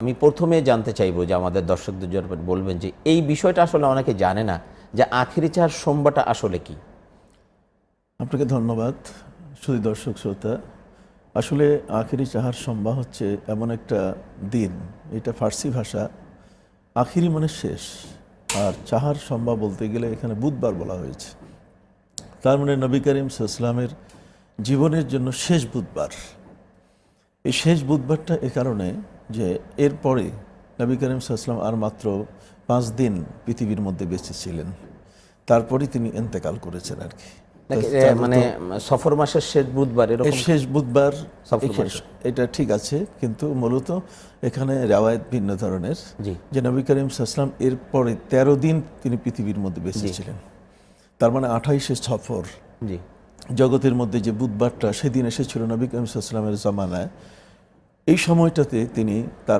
আমি প্রথমে জানতে চাইব যে আমাদের দর্শকদের জন্য বলবেন যে এই বিষয়টা আসলে অনেকে জানে না যে আখেরি চার সোমবারটা আসলে কি। আপনাকে ধন্যবাদ শুধু দর্শক শ্রোতা। আসলে আখেরি চাহার সম্ভা হচ্ছে এমন একটা দিন, এটা ফার্সি ভাষা। আখিরি মানে শেষ, আর চাহার সম্ভা বলতে গেলে এখানে বুধবার বলা হয়েছে। তার মানে নবী করিম ইসলামের জীবনের জন্য শেষ বুধবার। এই শেষ বুধবারটা এ কারণে যে এরপরে নবী করিম ইসলাম আর মাত্র পাঁচ দিন পৃথিবীর মধ্যে বেঁচে ছিলেন। তারপরে তিনি এন্তেকাল করেছেন আর কি। মানে সফর মাসের শেষ বুধবার শেষ বুধবার এখানে- এটা ঠিক আছে কিন্তু মূলত এখানে রেওয়ায়ত ভিন্ন ধরনের। যে নবী করিম সাল্লাম এরপরে তেরো দিন তিনি পৃথিবীর মধ্যে বেঁচে ছিলেন। তার মানে আঠাইশে সফর। জি। জগতের মধ্যে যে বুধবারটা সেদিন এসেছিল নবী করিম সাল্লামের জামানায় এই সময়টাতে তিনি তার